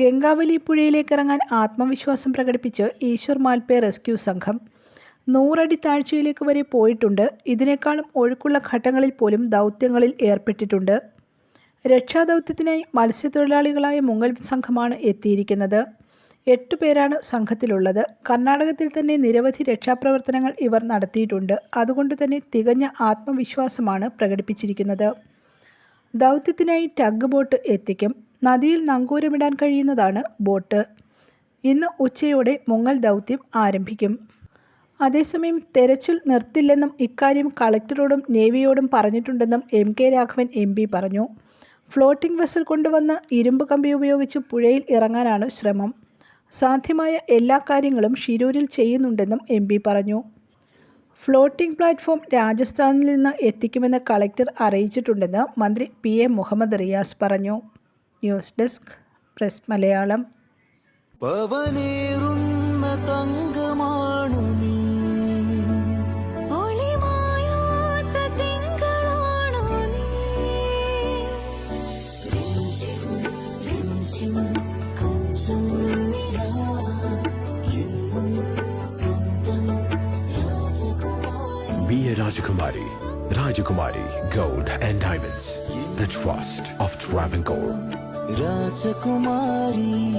ഗംഗാവലി പുഴയിലേക്ക് ഇറങ്ങാൻ ആത്മവിശ്വാസം പ്രകടിപ്പിച്ച് ഈശ്വർ മാൽപേ റെസ്ക്യൂ സംഘം. നൂറടി താഴ്ചയിലേക്ക് വരെ പോയിട്ടുണ്ട്. ഇതിനേക്കാളും ഒഴുക്കുള്ള ഘട്ടങ്ങളിൽ പോലും ദൗത്യങ്ങളിൽ ഏർപ്പെട്ടിട്ടുണ്ട്. രക്ഷാദൗത്യത്തിനായി മത്സ്യത്തൊഴിലാളികളായ മുങ്ങൽ സംഘമാണ് എത്തിയിരിക്കുന്നത്. എട്ട് പേരാണ് സംഘത്തിലുള്ളത്. കർണാടകത്തിൽ തന്നെ നിരവധി രക്ഷാപ്രവർത്തനങ്ങൾ ഇവർ നടത്തിയിട്ടുണ്ട്. അതുകൊണ്ട് തന്നെ തികഞ്ഞ ആത്മവിശ്വാസമാണ് പ്രകടിപ്പിച്ചിരിക്കുന്നത്. ദൗത്യത്തിനായി ടഗ് ബോട്ട് എത്തിക്കും. നദിയിൽ നങ്കൂരമിടാൻ കഴിയുന്നതാണ് ബോട്ട്. ഇന്ന് ഉച്ചയോടെ മുങ്ങൽ ദൗത്യം ആരംഭിക്കും. അതേസമയം തെരച്ചിൽ നിർത്തില്ലെന്നും ഇക്കാര്യം കളക്ടറോടും നേവിയോടും പറഞ്ഞിട്ടുണ്ടെന്നും M K Raghavan M P പറഞ്ഞു. ഫ്ലോട്ടിംഗ് വെസൽ കൊണ്ടുവന്ന് ഇരുമ്പ് കമ്പി ഉപയോഗിച്ച് പുഴയിൽ ഇറങ്ങാനാണ് ശ്രമം. സാധ്യമായ എല്ലാ കാര്യങ്ങളും ഷിരൂരിൽ ചെയ്യുന്നുണ്ടെന്നും എം പറഞ്ഞു. ഫ്ലോട്ടിംഗ് പ്ലാറ്റ്ഫോം രാജസ്ഥാനിൽ നിന്ന് എത്തിക്കുമെന്ന് കളക്ടർ അറിയിച്ചിട്ടുണ്ടെന്ന് മന്ത്രി പി എ മുഹമ്മദ് റിയാസ് പറഞ്ഞു. ന്യൂസ് ഡെസ്ക് പ്രസ് മലയാളം പവനേറുന്ന തങ്കമാണു നീ ഒളിമായാത്ത തിങ്കളാണു നീ രഞ്ജിം കൊഞ്ചും നിലാ എന്നും സ്വന്തം രാജകുമാരി Be a Rajakumari. Rajakumari Gold and Diamonds. The trust of Travancore. Rajakumari.